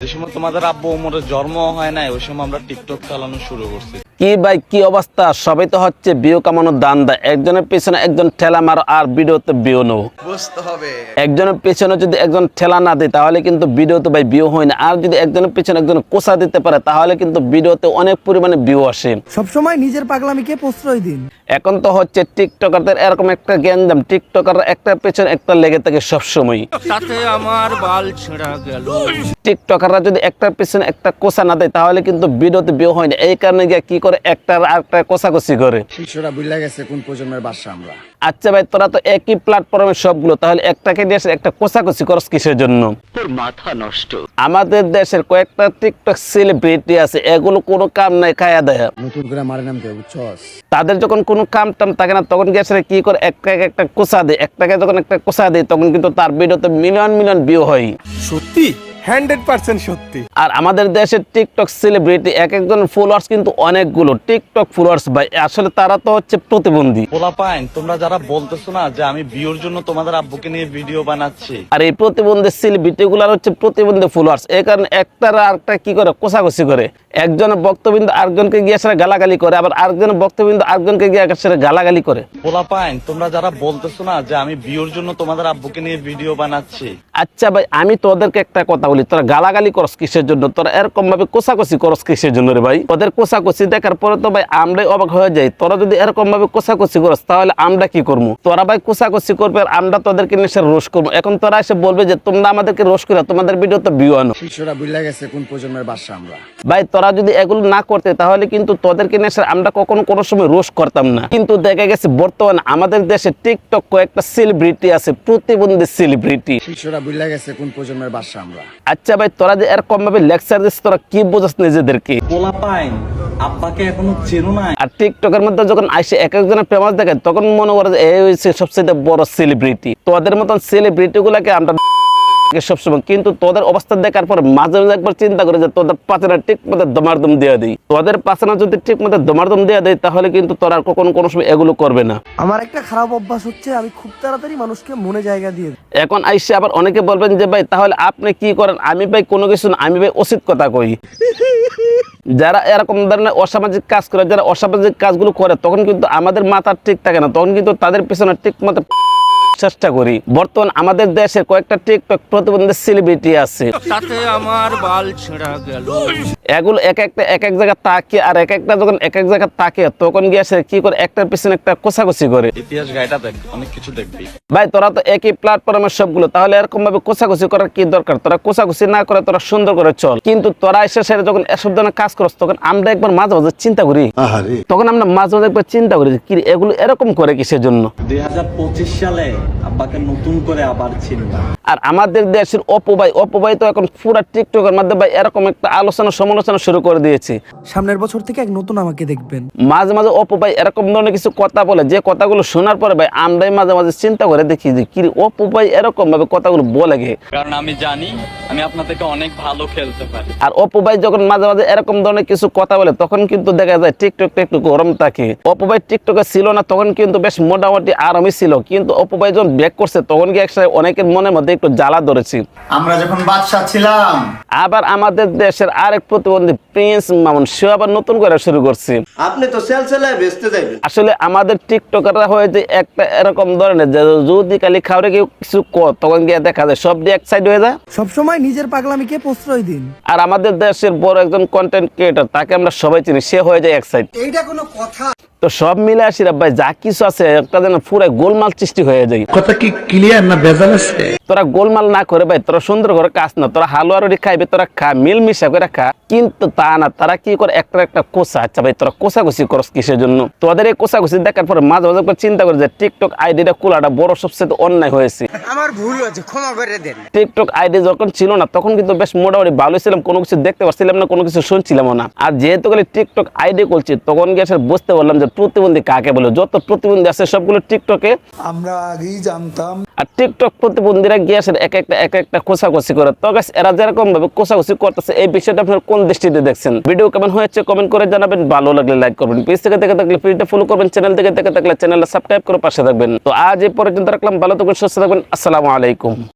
যে সময় তোমাদের আব্বু উমরের জন্ম হয় নাই, ওই সময় আমরা টিকটক চালানো শুরু করছি। কি ভাই কি অবস্থা? সবাই তো হচ্ছে বিয়ে কামানোর দান দেয় একজনের পেছনে একজন ঠেলা মারো আর ভিডিওতে বিয়ে নেও বুঝতে হবে। একজনের পেছনে যদি একজন ঠেলা না দেয় তাহলে কিন্তু ভিডিওতে ভাই বিয়ে হয় না। আর যদি একজনের পেছনে একজন কোষা দিতে পারে তাহলে কিন্তু ভিডিওতে অনেক পরিমাণে ভিউ আসে। সবসময় নিজের পাগলামিকে প্রশ্রয় দিন। এখন তো হচ্ছে টিকটকারদের এরকম একটা জ্ঞানজাম টিকটকার একটা পেছনে একটা লেগে থাকে সবসময়। তাতে আমার বাল ছেঁড়া গেল। টিকটকাররা যদি একটার পেছনে একটা কোষা না দেয় তাহলে কিন্তু ভিডিওতে বিয়ে হয় না। এই কারণে গিয়ে কি করে একটা আর একটা কোষাকষি করে। শিশুরা বুঝলা গেছে কোন প্রজন্মের বাসা আমরা। আচ্ছা ভাই তোরা তো একই প্ল্যাটফর্মের সবগুলো তাহলে একটাকে দিয়ে এসে একটা কোষাকষি করস কিসের জন্য? তোর মাথা নষ্ট। আমাদের দেশের কয়েকটা টিকটক সেলিব্রিটি আছে এগুলো কোনো কাম নাই খায়া দেয়। নতুন করে মারে নামতে বুঝছস? তাদের যখন কোনো কাম টাম থাকে না তখন গেছে কি করে একটাকে একটা কোষা দেয়? একটাকে যখন একটা কোষা দেয় তখন কিন্তু তার ভিডিওতে মিলিয়ন মিলিয়ন ভিউ হয়। সত্যি? হান্ড্রেড পার্সেন্ট সত্যি। আর আমাদের দেশের টিকটক সেলিব্রিটি এক একজন ফলোয়ার্স কিন্তু অনেকগুলো। টিকটক ফলোয়ার্স ভাই আসলে তারা তো হচ্ছে প্রতিবন্ধী। পোলা পাইন তোমরা যারা বলতেছো না যে আমি বিয়ের জন্য তোমাদের আব্বুকে নিয়ে ভিডিও বানাচ্ছি। আর এই প্রতিবন্ধী সেলিব্রিটি গুলার হচ্ছে প্রতিবন্ধী ফলোয়ার্স এই কারণে আর আরেকটা কি করে? কোষাকষি করে। একজনের বক্তবৃন্দ আরেকজনকে গিয়ে সেটা গালাগালি করে আবার আরেকজনের বক্তবিন্দু আরেকজনকে গিয়ে সেটা গালাগালি করে। পোলা পাইন তোমরা যারা বলতেছো না যে আমি বিয়ের জন্য তোমাদের আব্বুকে নিয়ে ভিডিও বানাচ্ছি। আচ্ছা ভাই আমি তোদেরকে একটা কথা বলি তোরা গালাগালি করস কিসের জন্য? তোরা এরকম ভাবে কোষাকষি করস কিসের জন্য রে ভাই? ওদের কোষাকষি দেখার পরে তো ভাই আমরাই অবাক হয়ে যাই। তোরা যদি এরকম ভাবে কোষাকষি করস তাহলে আমরা কি করব তোরা ভাই কোষাকষি করবে আর আমরা তোদেরকে নিয়ে এসে রোষ করব। এখন তোরা এসে বলবে যে তোমরা আমাদেরকে রোষ করে তোমাদের ভিডিও তো ভিউ আনো। শিশুরা বুঝলা গেছে কোন প্রজন্মের বাসা আমরা। ভাই তোরা যদি এগুলো না করতে তাহলে কিন্তু তোদেরকে নিয়ে আমরা কখনো কোনো সময় রোষ করতাম না। কিন্তু দেখা গেছে বর্তমানে আমাদের দেশে টিকটক কয়েকটা সেলিব্রিটি আছে প্রতিবন্ধী সেলিব্রিটি শিশুরা বুঝলা গেছে কোন প্রজন্মের বাসা আমরা। আচ্ছা ভাই তোরা যে এরকম ভাবে লেকচার দিস তোরা কি বোঝাস নিজেদেরকে? পোলা পাইন আব্বাকে এখনও চেনো নাই। আর টিকটকের মধ্যে যখন আইসে এক একজনের ফেমাস দেখে তখন মনে করে যে এই হচ্ছে সবচেয়ে বড় সেলিব্রিটি তোদের মতন সেলিব্রিটি গুলাকে আমরা সবসময় কিন্তু তোদের অবস্থা দেখার পর মাঝে মাঝে একবার চিন্তা করে যে তোদের পাচারা ঠিক মতো দমারদম দিয়ে দিই। তোদের পাচানা যদি ঠিক মতো দমারদম দিয়ে দেয় তাহলে কিন্তু তোরা আর কখনো কোনো সময় এগুলো করবে না। আমার একটা খারাপ অভ্যাস হচ্ছে আমি খুব তাড়াতাড়ি মানুষকে মনে জায়গা দিয়ে এখন আইসে আবার অনেকে বলবেন যে ভাই তাহলে আপনি কি করেন? আমি ভাই কোনো কিছু না আমি ভাই উচিত কথা কই। যারা এরকম ধরনের অসামাজিক কাজ করে যারা অসামাজিক কাজগুলো করে তখন কিন্তু আমাদের মাথা ঠিক থাকে না তখন কিন্তু তাদের পিছনে ঠিক মতো চেষ্টা করি। বর্তমান আমাদের দেশে কয়েকটা টিকটক প্রতিবন্ধী সেলিব্রিটি আছে। তাতে আমার বাল ছেঁড়া গেল। এগুলো এক একটা এক এক জায়গায় তাকে আর এক একটা যখন এক এক জায়গায় তাকে তখন গিয়ে সে কি করে একটার পিছনে একটা কোষাকষি করে। ইতিহাস গাইটা দেখ অনেক কিছু দেখবি। ভাই তোরা তো একই প্ল্যাটফর্মের সবগুলো তাহলে এরকম ভাবে কোষাকুষি করার কি দরকার? তোরা কোষাকুষি না করে তোরা সুন্দর করে চল। কিন্তু তোরা এসে সেটা যখন এসব ধরনের কাজ করস তখন আমরা একবার মাঝে মাঝে চিন্তা করি। তখন আমরা মাঝে মাঝে একবার চিন্তা করি কি এগুলো এরকম করে কিসের জন্য? দুই হাজার পঁচিশ সালে আব্বাকে নতুন করে আবার চিনলাম আর আমাদের দেশের অপবাই অপবাই তো এখন পুরা টিকটকের মধ্যে ভাই এরকম একটা আলোচনা সমালোচনা শুরু করে দিয়েছে। সামনের বছর থেকে এক নতুন আমাকে দেখবেন। মাঝে মাঝে অপবাই এরকম ধরনের কিছু কথা বলে যে কথাগুলো শোনার পরে ভাই আমরাই মাঝে মাঝে চিন্তা করে দেখি যে কি অপবাই এরকম ভাবে কথাগুলো বলে গে। কারণ আমি জানি আমি আপনার থেকে অনেক ভালো খেলতে পারি। আর যখন মাঝে মাঝে এরকম ধরনের কিছু কথা বলে তখন কিন্তু দেখা যায় টিকটকটা একটু গরম থাকে। অপুভাই টিকটকে ছিল না তখন কিন্তু বেশ মোটামুটি আরামই ছিল। কিন্তু অপুভাই যখন ব্যাক করছে তখন কি একসাথে অনেকের মনের মধ্যে একটু জ্বালা ধরেছি। আমরা যখন বাদশাহ ছিলাম। আবার আমাদের দেশের আরেক প্রতিবন্ধী প্রিন্স মামুন সে আবার নতুন করে শুরু করছে। আপনি তো সেল সেলায় বেচতে যাবেন আসলে আমাদের টিকটকাররা হয়েছে একটা এরকম ধরনের যে যদি কালি খাওয়ারে কেউ কিছু ক তখন গিয়ে দেখা যায়? সব দিয়ে এক সাইড হয়ে যায়? সবসময় নিজের পাগলামিকে প্রশ্রয় দিন। আর আমাদের দেশের বড় একজন কন্টেন্ট ক্রিয়েটর তাকে আমরা সবাই চিনি সে হয়ে যায় এক সাইড তো সব মিলে আসি রে ভাই যা কিছু আছে একটা যেন পুরো গোলমাল সৃষ্টি হয়ে যায়। কথা কি ক্লিয়ার না ভেজাল আছে? তোরা গোলমাল না করে ভাই তোরা সুন্দর করে কাজ না তোরা হালুয়া রুটি খাইবে তোরা খা মিল মিশা করে খা। কিন্তু তা না তারা কি করে একটা একটা কোষা আচ্ছা ভাই তোরা কোষাকুষি করস কিসের জন্য? তোদের এই কোষাকুষি দেখার পরে মাঝে মাঝে করে চিন্তা করে যে টিকটক আইডিটা খোলাটা বড় সবচেয়ে অন্যায় হয়েছে। আমার ভুল হয়েছে ক্ষমা করে দেন। টিকটক আইডি যখন ছিল না তখন কিন্তু বেশ মোটামুটি ভালো ছিলাম কোনো কিছু দেখতে পারছিলাম না কোনো কিছু শুনছিলাম না। আর যেহেতু খালি টিকটক আইডি করছি তখন গিয়ে আসলে বুঝতে পারলাম যে প্রতিবন্ধী কাকে বলে? যত প্রতিবন্ধী আছে সবগুলো টিকটকে আমরা আগেই জানতাম। আর টিকটক প্রতিবন্ধীরা গিয়ে আসে এক একটা এক একটা কোষাকষি করে। তো guys, এরা যেরকম ভাবে কোষাকষি করতেছে এই বিষয়টা আপনার কোন দৃষ্টিতে দেখছেন? ভিডিও কেমন হয়েছে কমেন্ট করে জানাবেন ভালো লাগলে লাইক করবেন। পেজ থেকে দেখে থাকলে পেজটা ফলো করবেন চ্যানেল থেকে দেখে থাকলে চ্যানেলটা সাবস্ক্রাইব করে পাশে থাকবেন। তো আজ এই পর্যন্ত রাখলাম ভালো থাকবেন সুস্থ থাকবেন আসসালামু আলাইকুম।